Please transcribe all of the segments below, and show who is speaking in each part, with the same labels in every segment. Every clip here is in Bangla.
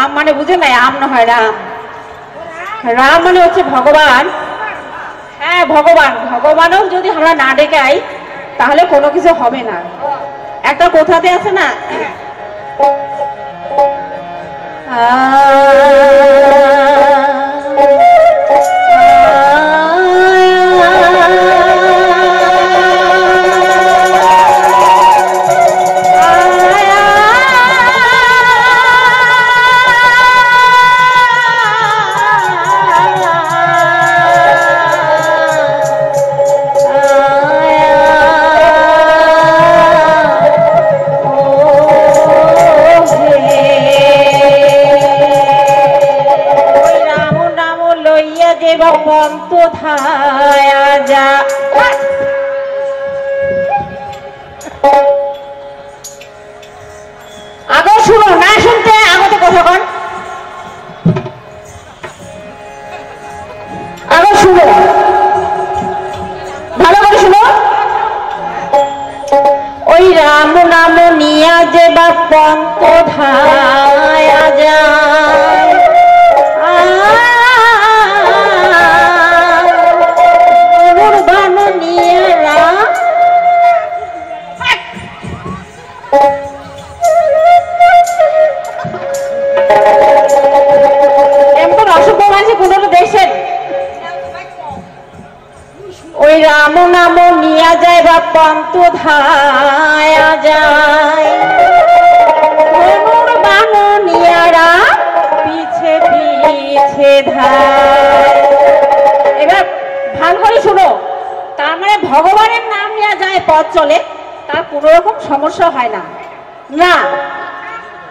Speaker 1: আম
Speaker 2: মানে বুঝে নাই, আম না হয় রাম। রাম মানে হচ্ছে ভগবান। হ্যাঁ ভগবান। ভগবানও যদি আমরা না ডেকাই তাহলে কোনো কিছু হবে না। একটা কোথাতে আছে না? ওই ধায়া যা আগে, শুনো, না শুনতে, আগতে কথা কন। আগে, শুনো। ভালো করে শুনো। ওই রাম নাম নিয়া যে বা পন্ত ধায়া যায় রাম নাম নিয়া যায় বা পন্ত ধায়া যায়। বান নিয়ারা পিছে পিছে ধায়। এবার ভালো করে শুনো, তার মানে ভগবানের নাম নেওয়া যায় পথ চলে, তার কোনো রকম সমস্যা হয় না। না,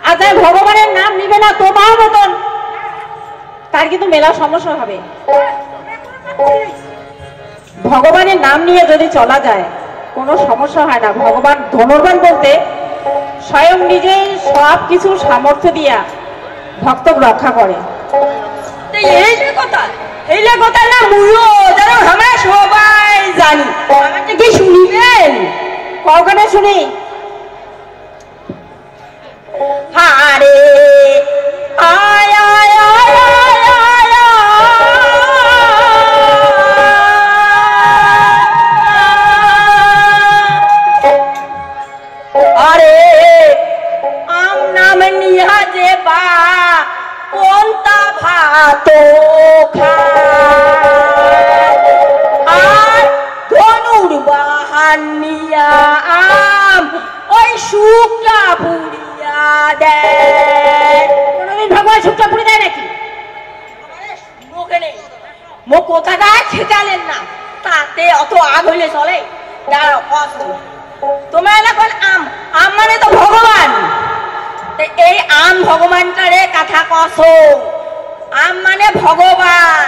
Speaker 2: আর যাই ভগবানের নাম নিবে না তোমার মতন, তার কিন্তু মেলা সমস্যা হবে। ভগবানের নাম নিয়ে যদি চলা যায় কোনো সমস্যা হয় না। ভগবান ধনুর্বান বলতে স্বয়ং নিজেই সব কিছু সামর্থ্য দিয়া ভক্ত রক্ষা করে।
Speaker 1: তো এই যে কথা এই কথা না মুইও জানো আমরা সবাই জানি। আমাকে কি শুনিবেন
Speaker 2: কখনো শুনি?
Speaker 1: হারে আয় নিয়া আম, ওই শুকনা পুড়িয়া দেয়।
Speaker 2: কোনোদিন ভগবান শুক্তা পুরি দেয় নাকি?
Speaker 1: নেই। মুখ কোথাটা ছেটালেন না তাতে অত আগ হইলে চলে? দাঁড়াও কষ্ট তোমরা এখন আম আম মানে তো ভগবান। এই আম ভগবানটারে কথা কস। আম মানে ভগবান।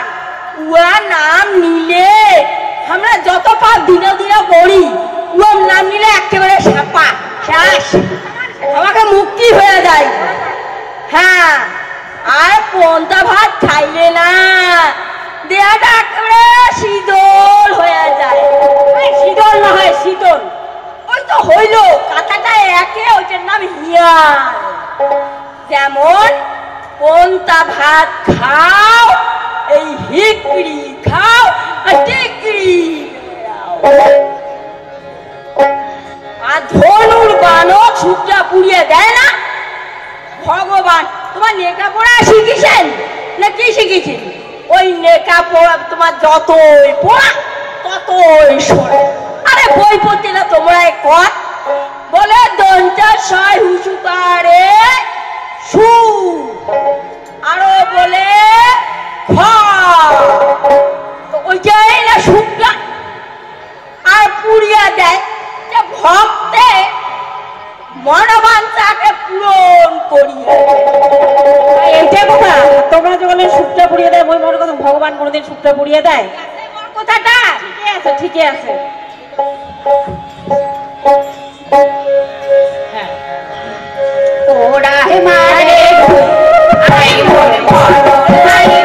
Speaker 1: উয়া নাম নিলে আমরা যত পাপ দিনে দিনে করি উয়ার নাম নিলে একেবারে সাপা শেষ আমাকে মুক্তি হয়ে যায়। হ্যাঁ আর পন্তা ভাত খাইলে না, দেহাটা একেবারে শীতল হয়ে যায়। শীতল না হয়, শীতল। ওই তো হইল, কাঁথাটা একে, ওইটার নাম হিয়াল। যেমন পন্তা ভাত খাও, এই হিকড়ি খাও, আর। তোমার লেখাপড়া শিখেছেন? না কি শিখেছেন? ওই লেখাপড়া তোমার যতই পড়া, ততই সরে আরে বই পড়তে না তোমরা কর। বলে দঞ্চা ছয় হুসুকারে পুড়িয়ে দেয়? কথাটা
Speaker 2: ঠিকই আছে। ঠিকই আছে।
Speaker 1: হে মারে আই মোর মোর নাই